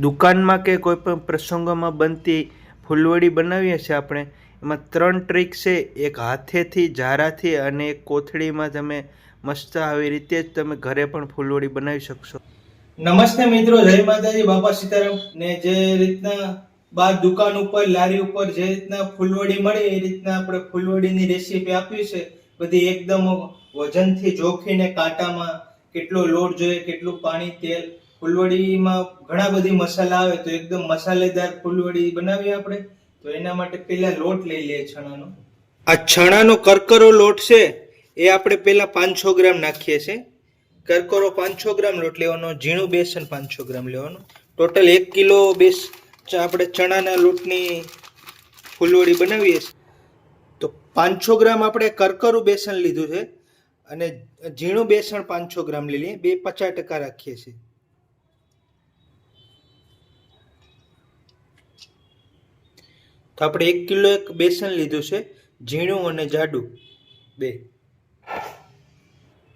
દુકાનમાં કે કોઈ પણ પ્રસંગોમાં બનતી ફૂલવડી બનાવીએ છીએ આપણે, એમાં ત્રણ ટ્રીક છે. એક હાથેથી, ઝારાથી અને એક કોથળીમાં તમે મસ્ત આવી રીતે જ તમે ઘરે પણ ફૂલવડી બનાવી શકશો. નમસ્તે મિત્રો, જય માતાજી, બાપા સીતારામ. ને જે રીતના બાર દુકાન ઉપર, લારી ઉપર જે રીતના ફૂલવડી મળે, એ રીતના આપણે ફૂલવડીની રેસીપી આપી છે. બધી એકદમ વજનથી જોખીને કાંટામાં કેટલો લોટ જોઈએ, કેટલું પાણી, તેલ ફૂલવડીમાં ઘણા બધી મસાલા આવે તો એકદમ મસાલેદાર ફૂલવડી બનાવીએ આપણે. તો એના માટે પહેલા લોટ લઈ લઈએ ચણાનો આ ચણાનો કરકરો લોટ છે, એ આપણે પહેલા પાંચસો ગ્રામ નાખીએ છીએ. કરકરો પાંચસો ગ્રામ, લોટ લેવાનો, ઝીણું બેસન પાંચસો ગ્રામ લેવાનું. ટોટલ એક કિલો બેસ આપણે ચણાના લોટની ફૂલવડી બનાવીએ છીએ. તો પાંચસો ગ્રામ આપણે કરકરું બેસન લીધું છે અને ઝીણું બેસન પાંચસો ગ્રામ લઈ લઈએ. બે પચાસ ટકા રાખીએ છીએ. તો આપણે એક કિલો એક બેસન લીધું છે, ઝીણું અને જાડું. બે.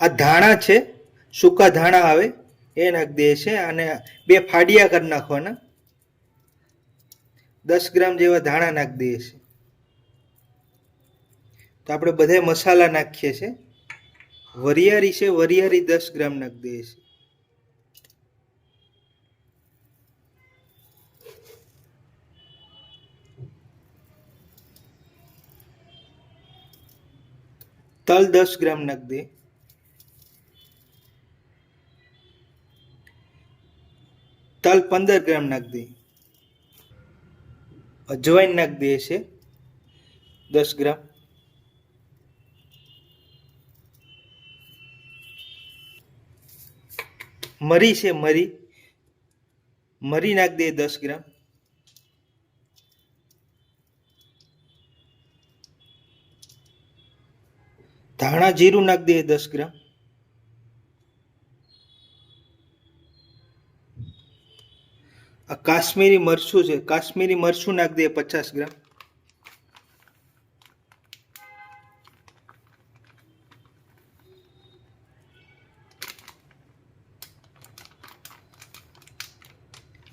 આ ધાણા છે, સૂકા ધાણા આવે, એ નાખી દે છે અને બે ફાડિયા કરી નાખવાના. દસ ગ્રામ જેવા ધાણા નાખી દઈએ છે. તો આપણે બધા મસાલા નાખીએ છીએ વરિયાળી છે, વરિયાળી દસ ગ્રામ નાખી દઈએ છીએ તલ દસ ગ્રામ નાખી તલ પંદર ગ્રામ નાખી અજવાઈન નાખી દઈએ છે દસ ગ્રામ મરી છે મરી મરી નાખ દે દસ ગ્રામ ધાણા જીરું નાખી દઈએ દસ ગ્રામ. આ કાશ્મીરી મરચું છે. કાશ્મીરી મરચું નાખી દઈએ પચાસ ગ્રામ.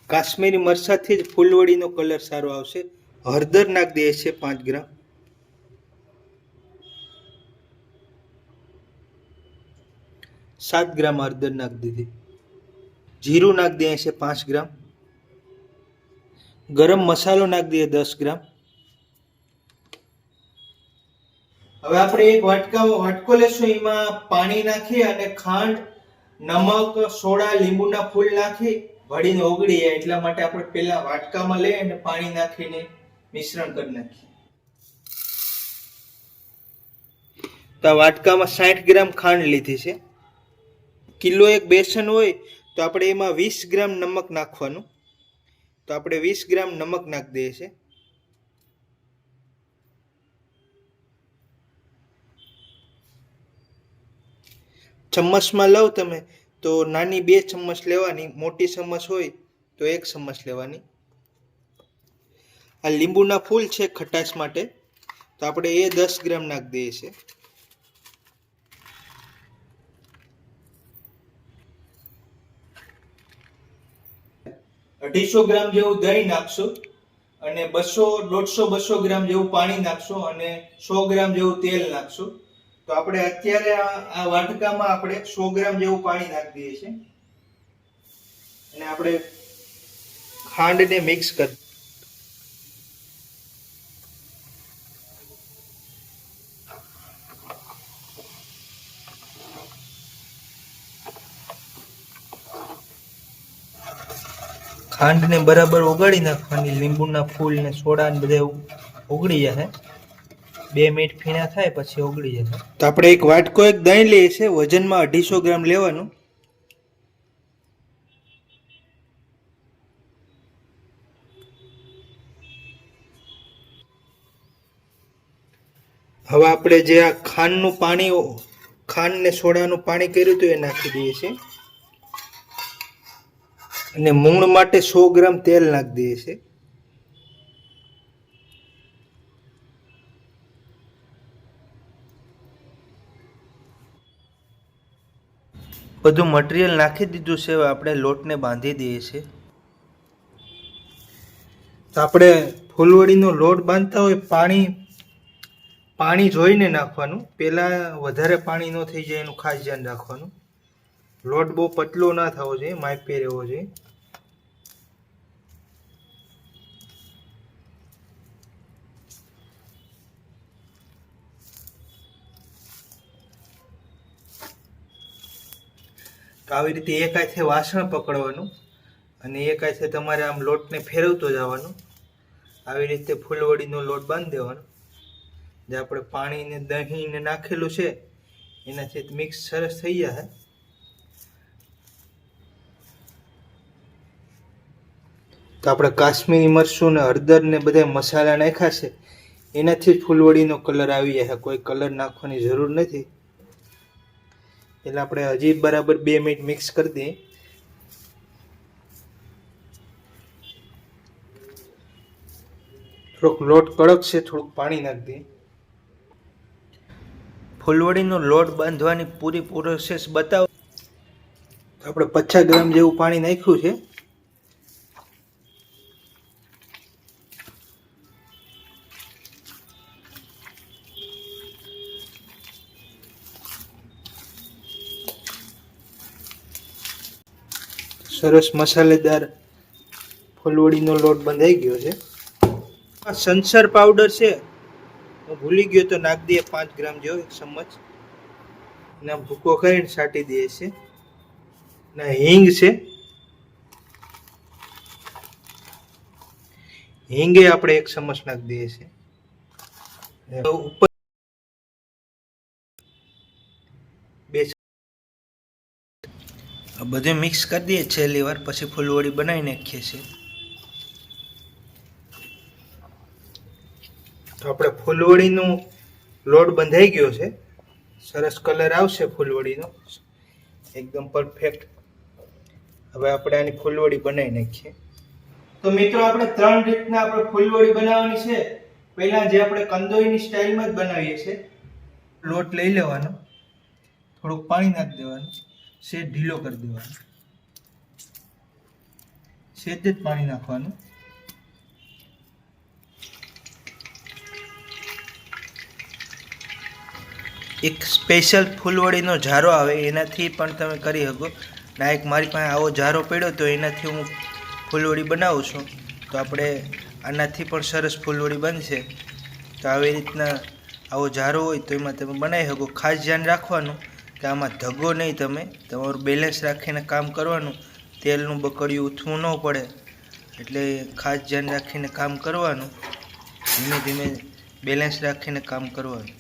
કાશ્મીરી મરચાથી જ ફૂલવડીનો કલર સારો આવશે. હળદર નાખી દઈએ છે પાંચ ગ્રામ. સાત ગ્રામ હળદર નાખી દીધી. જીરું નાખી દઈએ છે પાંચ ગ્રામ. ગરમ મસાલો નાખી દઈએ દસ ગ્રામ. હવે આપણે એક વાટકા વાટકો લેશું. એમાં પાણી નાખી અને ખાંડ, નમક, સોડા, લીંબુના ફૂલ નાખી વળીને ઓગળી જાય. એટલા માટે આપણે પેલા વાટકામાં લઈ અને પાણી નાખીને મિશ્રણ કરી નાખીએ. તો વાટકામાં સાઠ ગ્રામ ખાંડ લીધી છે. કિલો એક બેસન હોય, તો આપણે એમાં વીસ ગ્રામ નમક નાખવાનું. તો આપણે વીસ ગ્રામ નમક નાખી દઈએ છે. ચમ્મચમાં લવ તમે, તો નાની બે ચમ્મચ લેવાની, મોટી ચમ્મચ હોય, તો એક ચમ્મચ લેવાની. આ લીંબુના ફૂલ છે ખટાશ માટે, તો આપણે એ દસ ગ્રામ નાખી દઈએ છે. અઢીસો ગ્રામ જેવું દહીં નાખશો અને બસો, દોઢસો, બસો ગ્રામ જેવું પાણી નાખશું અને સો ગ્રામ જેવું તેલ નાખશું. તો આપણે અત્યારે આ વાટકામાં આપણે સો ગ્રામ જેવું પાણી નાખી દઈએ છીએ. અને આપણે ખાંડને મિક્સ કરી ખાંડને બરાબર ઓગાળી નાખવાની, લીંબુના ફૂલ ને સોડા ને બધે ઓગળી જશે બે મિનિટ ફીણા થાય પછી ઓગળી જશે તો આપણે એક વાટકો એક દહીં લઈએ છે વજનમાં અઢીસો ગ્રામ લેવાનું. હવે આપણે જે આ ખાંડનું પાણી ખાંડ ને સોડાનું પાણી કર્યું હતું એ નાખી દઈએ છીએ. અને મૂંગ માટે સો ગ્રામ તેલ નાખી દઈએ છે. બધું મટીરિયલ નાખી દીધું છે, હવે આપણે લોટને બાંધી દઈએ છીએ. તો આપણે ફૂલવડીનો લોટ બાંધતા હોય, પાણી પાણી જોઈને નાખવાનું. પહેલાં વધારે પાણી ન થઈ જાય, એનું ખાસ ધ્યાન રાખવાનું. લોટ બહુ પતલો ના થવો જોઈએ, માપે રહેવો જોઈએ. આવી રીતે એક હાથે વાસણ પકડવાનું અને એક હાથે તમારે આમ લોટને ફેરવતો જવાનું. આવી રીતે ફૂલવડીનો લોટ બાંધી દેવાનો. જે આપણે પાણીને દહીંને નાખેલું છે, એનાથી મિક્સ સરસ થઈ જશે તો આપણે કાશ્મીરી મરચું ને હળદર ને બધા મસાલા નાખ્યા છે. એનાથી જ ફૂલવડીનો કલર આવી જશે કોઈ કલર નાખવાની જરૂર નથી. એટલે આપણે હજી બરાબર બે મિનિટ મિક્સ કરી દઈએ. થોડોક લોટ કડક છે, થોડુંક પાણી નાખી દઈએ. ફૂલવડીનો લોટ બાંધવાની પૂરી પ્રોસેસ બતાવો. આપણે પચાસ ગ્રામ જેવું પાણી નાખ્યું છે. સરસ મસાલેદાર ફૂલવડીનો લોટ બંધાઈ ગયો છે. આ સંસાર પાવડર છે. ભૂલી ગયો તો નાખ દઈએ પાંચ ગ્રામ જેવો એક ચમચ. અને ભૂકો કરીને છાંટી દઈએ છે. ના હિંગ છે. હિંગે આપણે એક ચમચ નાખી દઈએ છીએ ઉપર બે આ બધું મિક્સ કરી દઈએ છેલ્લી વાર, પછી ફૂલવડી બનાવી નાખીએ છીએ. તો આપણે ફૂલવડીનું લોટ બંધાઈ ગયો છે. સરસ કલર આવશે ફૂલવડીનો. એકદમ પરફેક્ટ હવે આપણે આની ફૂલવડી બનાવી નાખીએ. તો મિત્રો, આપણે ત્રણ રીતના આપણે ફૂલવડી બનાવવાની છે. પહેલા જે આપણે કંદોઈની સ્ટાઇલમાં જ બનાવીએ છીએ. લોટ લઈ લેવાનો. થોડુંક પાણી નાખી દેવાનું. સેજ ઢીલો કરી દેવાનો. સેજ જ પાણી નાખવાનું. એક સ્પેશિયલ ફૂલવડીનો ઝારો આવે, એનાથી પણ તમે કરી શકો. ના, એક મારી પાસે આવો ઝારો પડ્યો તો એનાથી હું ફૂલવડી બનાવું છું. તો આપણે આનાથી પણ સરસ ફૂલવડી બનશે. તો આવી રીતના આવો ઝારો હોય તો એમાં તમે બનાવી શકો. ખાસ ધ્યાન રાખવાનું. કે આમાં ધગો નહીં તમે, તમારું બેલેન્સ રાખીને કામ કરવાનું, તેલનું બકડિયું ઉથવું ન પડે. એટલે ખાસ ધ્યાન રાખીને કામ કરવાનું, ધીમે ધીમે બેલેન્સ રાખીને કામ કરવાનું.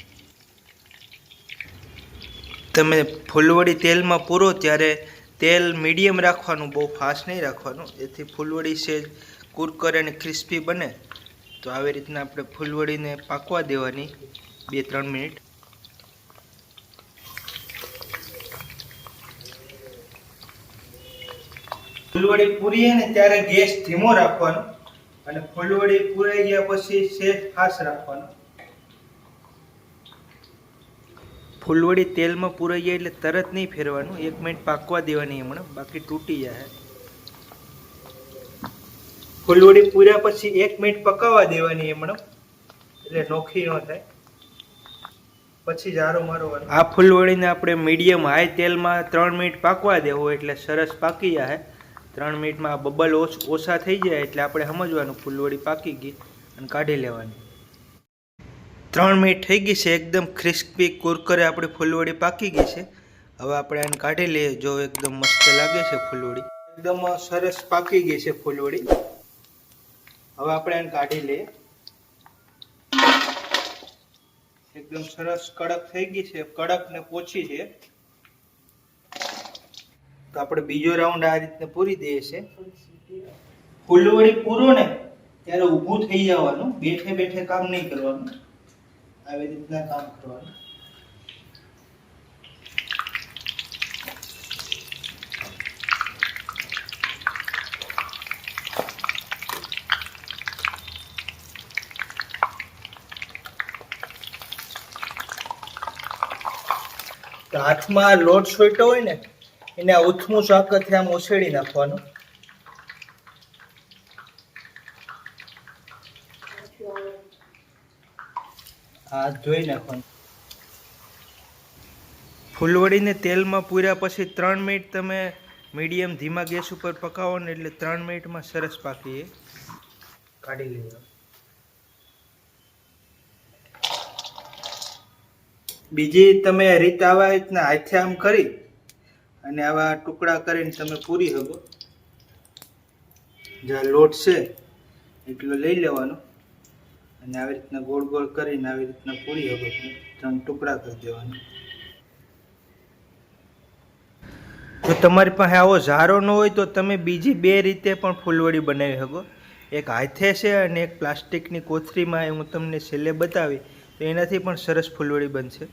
તમે ફૂલવડી તેલમાં પૂરો ત્યારે તેલ મીડિયમ રાખવાનું, બહુ ફાસ્ટ નહીં રાખવાનું. એથી ફૂલવડી સેજ કુરકરે અને ક્રિસ્પી બને. તો આવી રીતના આપણે ફૂલવડીને પાકવા દેવાની બે ત્રણ મિનિટ. ફૂલવડી પૂરીએ ને ત્યારે ગેસ ધીમો રાખવાનો અને ફૂલવડી પૂરાઈ ગયા પછી સેજ ખાસ રાખવાનો. ફૂલવડી તેલમાં પૂરાઈ જાય એટલે તરત નહીં ફેરવાનું. એક મિનિટ પાકવા દેવાની હમણાં. બાકી તૂટી જાય. ફૂલવડી પૂર્યા પછી એક મિનિટ પકાવવા દેવાની હમણાં. એટલે નોખી ન થાય. પછી જારો મારવાનો. આ ફૂલવડીને આપણે મીડિયમ હાઈ તેલમાં ત્રણ મિનિટ પાકવા દેવો એટલે સરસ પાકી જાય. ત્રણ મિનિટમાં આ બબલ ઓછા થઈ જાય એટલે આપણે સમજવાનું ફૂલવડી પાકી ગઈ અને કાઢી લેવાની. ત્રણ મિનિટ થઈ ગઈ છે, એકદમ ક્રિસ્પી કુરકરે આપણી ફૂલવડી પાકી ગઈ છે. હવે આપણે આને કાઢી લઈએ, જો એકદમ મસ્ત લાગે છે ફૂલવડી. એકદમ સરસ પાકી ગઈ છે ફૂલવડી. હવે આપણે આને કાઢી લઈએ. એકદમ સરસ કડક થઈ ગઈ છે, કડક ને પોચી છે. તો આપણે બીજો રાઉન્ડ આ રીતને પૂરી દઈએ છે. ફૂલવડી પૂરો ને ત્યારે ઊભું થઈ જવાનું, બેઠે બેઠે કામ નહીં કરવાનું. આવી રીતના કામ કરવાનું. હાથમાં લોટ છોટો હોય ને એને આ ઉથમું ચાકરથી આમ ઉછેડી નાખવાનું. આ ધોઈ નાખવાનું. ફૂલવડીને તેલમાં પૂર્યા પછી ત્રણ મિનિટ તમે મીડિયમ ધીમા ગેસ ઉપર પકાવો ને એટલે ત્રણ મિનિટમાં સરસ પાકીએ. કાઢી લેવા બીજી તમે રીત આવા રીતના હાથે આમ કરી અને આવા ટુકડા કરીને તમે પૂરી શકો. જ્યાં લોટ છે, એટલો લઈ લેવાનો. અને આવી રીતના ગોળ ગોળ કરીને આવી રીતના પૂરી શકો. ત્રણ ટુકડા કરી દેવાના. જો તમારી પાસે આવો ઝારો ન હોય તો તમે બીજી બે રીતે પણ ફૂલવડી બનાવી શકો. એક હાથે છે અને એક પ્લાસ્ટિકની કોથળીમાં એ હું તમને છેલ્લે બતાવી, તો એનાથી પણ સરસ ફૂલવડી બનશે.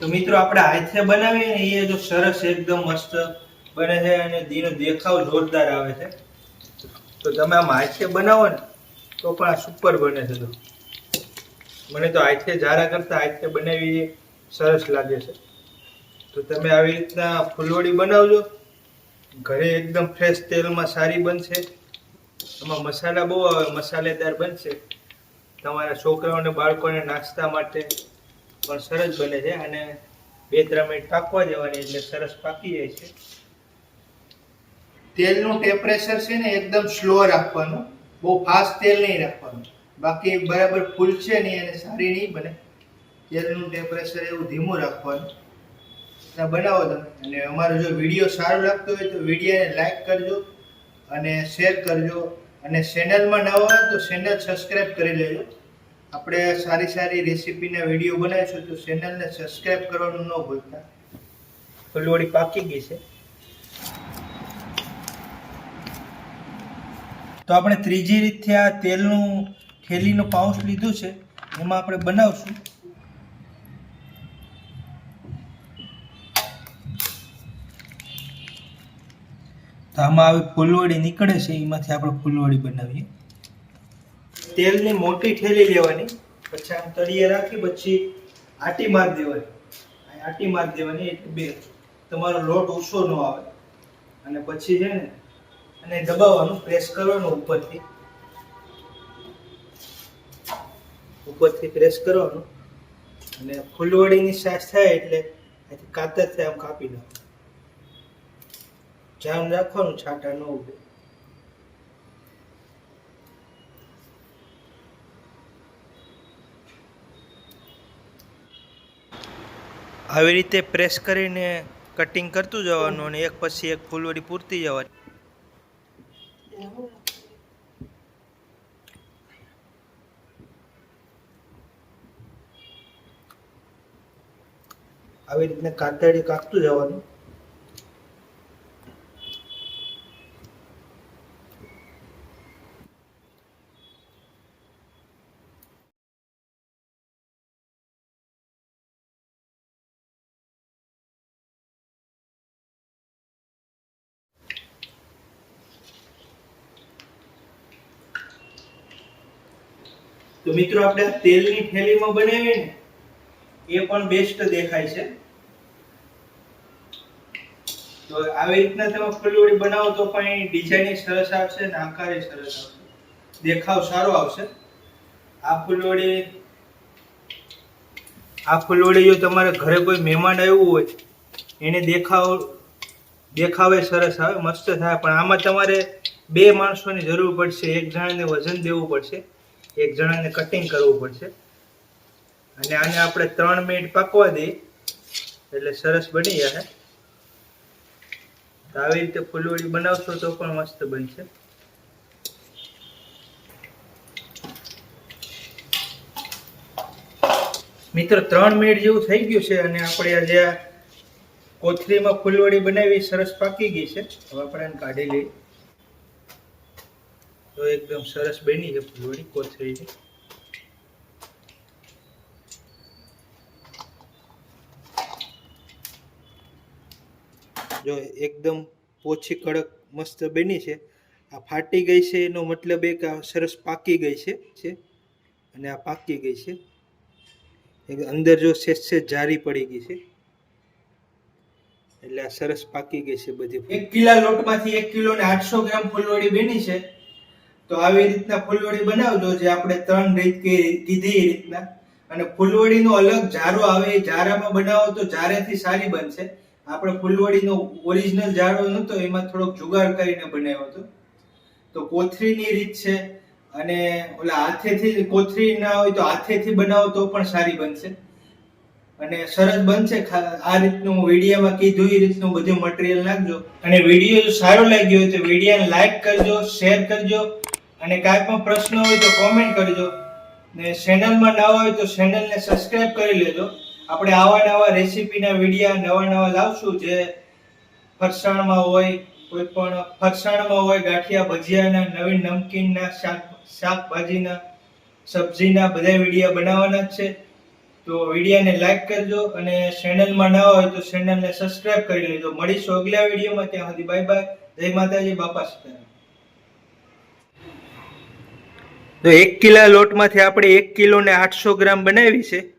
તો મિત્રો આપણે હાથે બનાવીએ ને એ જો સરસ એકદમ મસ્ત બને છે અને દીનો દેખાવ જોરદાર આવે છે. તો તમે આમ હાથે બનાવો ને તો પણ આ સુપર બને છે તો. મને તો હાથે જારા કરતા હાથે બનાવી સરસ લાગે છે. તો તમે આવી રીતના ફૂલવડી બનાવજો. ઘરે એકદમ ફ્રેશ તેલમાં સારી બનશે. એમાં મસાલા બહુ આવે, મસાલેદાર બનશે. તમારા છોકરાઓને બાળકોને નાસ્તા માટે પણ સરસ બને છે અને બે ત્રણ મિનિટ પાકવા દેવાની એટલે સરસ પાકી જાય છે. તેલનું ટેમ્પરેચર છે ને એકદમ સ્લો રાખવાનું. બહુ ફાસ્ટ તેલ નહીં રાખવાનું. બાકી બરાબર ફૂલશે નહીં અને સારી નહીં બને. તેલનું ટેમ્પરેચર એવું ધીમું રાખવાનું. બનાવો તમે. અને અમારો જો વીડિયો સારો લાગતો હોય તો વિડીયોને લાઈક કરજો અને શેર કરજો. અને ચેનલમાં ન હોય તો ચેનલ સબસ્ક્રાઈબ કરી લેજો. આપણે સારી સારી રેસીપીના વીડિયો બનાવીશું તો ચેનલને સબસ્ક્રાઈબ કરવાનું ન ભૂલતા. ફુલવડી પાકી ગઈ છે. તો આપણે ત્રીજી રીતથી આ તેલનું થેલીનું પાઉચ લીધું છે. એમાં આપણે બનાવશું. તો આમાં આવી ફૂલવડી નીકળે છે. એમાંથી આપણે ફૂલવડી બનાવીએ. તેલની મોટી ઠેલી લેવાની, પછી આમ તળિયે રાખી, પછી આટી મારી દેવાની. આટી મારી દેવાની એટલે બે. તમારો લોટ ઓછો ન આવે. અને પછી છે ને અને દબાવવાનું પ્રેસ કરવાનું ઉપરથી. ઉપરથી પ્રેસ કરવાનું. અને ફૂલવડીની સાસ થાય એટલે કાતર કાતરથી આમ કાપી દો જામ રાખવાનું, છાંટા ન ઉભે આવી રીતે પ્રેસ કરીને કટિંગ કરતું જવાનું અને એક પછી એક ફૂલવડી પૂરતી જવાની. આવી રીતને કાતરડી કાપતું જવાનું. મિત્રો, આપણે તેલની થેલીમાં બનાવીએ ને, એ પણ બેસ્ટ દેખાય છે. તો આવી રીતના તમે ફૂલવડી બનાવો તો પણ ડિઝાઇન સરસ આવશે ને આકાર સરસ આવશે. દેખાવ સારો આવશે. આ ફૂલવડી આ ફૂલવડી જો તમારે ઘરે કોઈ મહેમાન આવ્યું હોય, એને દેખાવ, દેખાવે સરસ આવે, મસ્ત થાય. પણ આમાં તમારે બે માણસોની જરૂર પડશે, એક જણાને વજન દેવું પડશે. એક જણાને કટિંગ કરવું પડશે. અને આને આપણે ત્રણ મિનિટ પાકવા દઈએ. એટલે સરસ બની જશે આવી રીતે ફૂલવડી બનાવશો તો પણ મસ્ત બનશે. મિત્રો, ત્રણ મિનિટ જેવું થઈ ગયું છે અને આપણે આજે કોથળીમાં ફૂલવડી બનાવી સરસ પાકી ગઈ છે. હવે આપણે કાઢી લઈએ. તો એકદમ સરસ બની છે ફૂલવડી કોથળીની જો એકદમ પોછી કડક મસ્ત બની છે. આ ફાટી ગઈ છે એનો મતલબ એ આ સરસ પાકી ગઈ છે અને આ પાકી ગઈ છે. અંદર જો સેજ સેજ જારી પડી ગઈ છે. એટલે આ સરસ પાકી ગઈ છે બધી એક કિલા લોટમાંથી એક કિલો ને આઠસો ગ્રામ ફૂલવડી બની છે. તો આવી રીતના ફૂલવડી બનાવજો જે આપણે ત્રણ રીત કીધી એ રીતના. અને ફૂલવડીનો અલગ જારો આવે એ જારામાં બનાવો તો જારેથી સારી બનશે. આપણે ફૂલવડીનો ઓરિજિનલ જારો નતો એમાં થોડોક જુગાડ કરીને બનાવ્યો હતો. તો કોથળીની રીત છે અને ઓલા હાથેથી, કોથળી ના હોય તો હાથેથી બનાવો તો પણ સારી બનશે. અને સરસ બનશે આ રીતનું વિડીયામાં કીધું, એ રીતનું બધું મટીરિયલ નાખજો. અને વીડિયો સારો લાગ્યો હોય તો વિડીયાને લાઈક કરજો શેર કરજો. અને કાંઈ પણ પ્રશ્ન હોય તો કોમેન્ટ કરજો. ને ચેનલમાં નવા હોય તો ચેનલને સબસ્ક્રાઇબ કરી લેજો. આપણે આવા નવા રેસીપીના વિડીયા નવા નવા લાવશું જે ફરસાણમાં હોય, કોઈ પણ ફરસાણમાં હોય, ગાંઠિયા ભજીયાના, નવીન નમકીનના, શાક, શાકભાજીના, સબ્જીના બધા વિડીયા બનાવવાના જ છે. તો વિડીયાને લાઈક કરજો અને ચેનલમાં ના હોય તો ચેનલને સબસ્ક્રાઇબ કરી લેજો. મળીશું અગલા વિડીયોમાં ત્યાં સુધી બાય બાય જય માતાજી, બાપા સીતારામ. તો એક કિલા લોટમાંથી આપણે એક કિલો ને આઠસો ગ્રામ બનાવી છે.